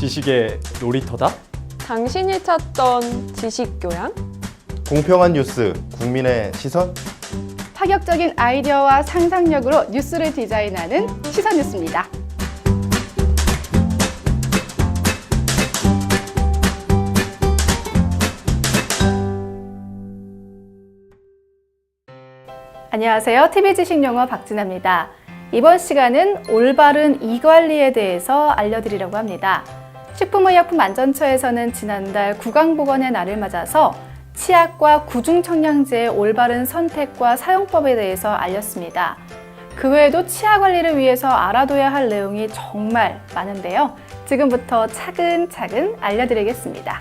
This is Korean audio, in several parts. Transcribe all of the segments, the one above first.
지식의 놀이터다? 당신이 찾던 지식 교양? 공평한 뉴스, 국민의 시선? 파격적인 아이디어와 상상력으로 뉴스를 디자인하는 시선 뉴스입니다. 안녕하세요. TV 지식 용어 박진아입니다. 이번 시간은 올바른 이 관리에 대해서 알려드리려고 합니다. 식품의약품안전처에서는 지난달 구강보건의 날을 맞아서 치약과 구중청량제의 올바른 선택과 사용법에 대해서 알렸습니다. 그 외에도 치아 관리를 위해서 알아둬야 할 내용이 정말 많은데요. 지금부터 차근차근 알려드리겠습니다.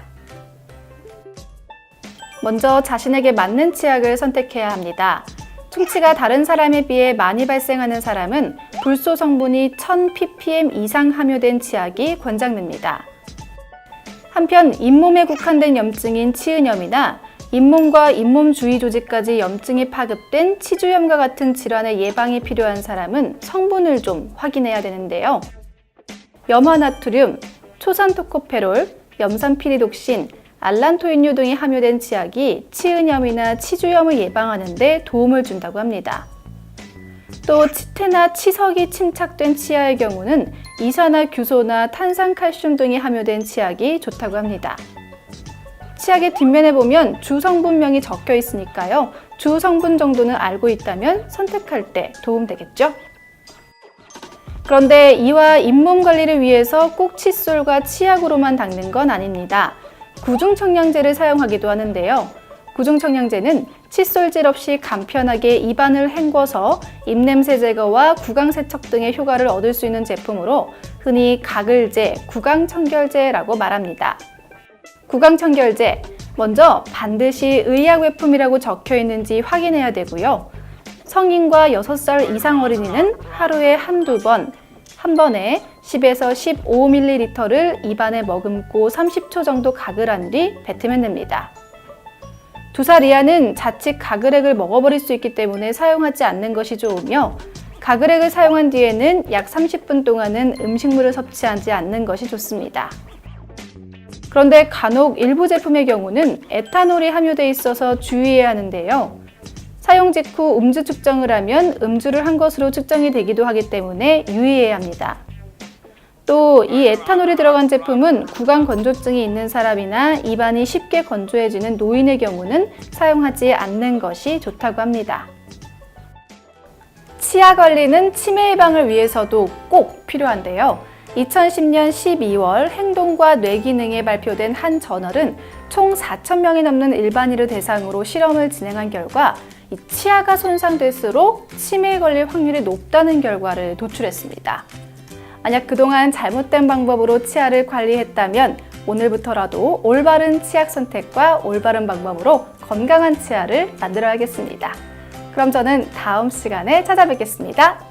먼저 자신에게 맞는 치약을 선택해야 합니다. 충치가 다른 사람에 비해 많이 발생하는 사람은 불소 성분이 1000ppm 이상 함유된 치약이 권장됩니다. 한편 잇몸에 국한된 염증인 치은염이나 잇몸과 잇몸 주위 조직까지 염증이 파급된 치주염과 같은 질환의 예방이 필요한 사람은 성분을 좀 확인해야 되는데요. 염화나트륨, 초산토코페롤, 염산피리독신, 알란토인류 등이 함유된 치약이 치은염이나 치주염을 예방하는 데 도움을 준다고 합니다. 또 치태나 치석이 침착된 치아의 경우는 이산화 규소나 탄산칼슘 등이 함유된 치약이 좋다고 합니다. 치약의 뒷면에 보면 주 성분명이 적혀 있으니까요. 주 성분 정도는 알고 있다면 선택할 때 도움되겠죠? 그런데 이와 잇몸 관리를 위해서 꼭 칫솔과 치약으로만 닦는 건 아닙니다. 구중청량제를 사용하기도 하는데요. 구중청량제는 칫솔질 없이 간편하게 입안을 헹궈서 입냄새 제거와 구강 세척 등의 효과를 얻을 수 있는 제품으로 흔히 가글제, 구강청결제라고 말합니다. 구강청결제, 먼저 반드시 의약외품이라고 적혀 있는지 확인해야 되고요. 성인과 6살 이상 어린이는 하루에 한두 번, 한 번에 10에서 15ml를 입안에 머금고 30초 정도 가글한 뒤 뱉으면 됩니다. 두 살 이하는 자칫 가글액을 먹어버릴 수 있기 때문에 사용하지 않는 것이 좋으며 가글액을 사용한 뒤에는 약 30분 동안은 음식물을 섭취하지 않는 것이 좋습니다. 그런데 간혹 일부 제품의 경우는 에탄올이 함유되어 있어서 주의해야 하는데요. 사용 직후 음주 측정을 하면 음주를 한 것으로 측정이 되기도 하기 때문에 유의해야 합니다. 또 이 에탄올이 들어간 제품은 구강 건조증이 있는 사람이나 입안이 쉽게 건조해지는 노인의 경우는 사용하지 않는 것이 좋다고 합니다. 치아 관리는 치매 예방을 위해서도 꼭 필요한데요. 2010년 12월 행동과 뇌 기능에 발표된 한 저널은 총 4,000명이 넘는 일반인을 대상으로 실험을 진행한 결과 이 치아가 손상될수록 치매에 걸릴 확률이 높다는 결과를 도출했습니다. 만약 그동안 잘못된 방법으로 치아를 관리했다면 오늘부터라도 올바른 치약 선택과 올바른 방법으로 건강한 치아를 만들어야겠습니다. 그럼 저는 다음 시간에 찾아뵙겠습니다.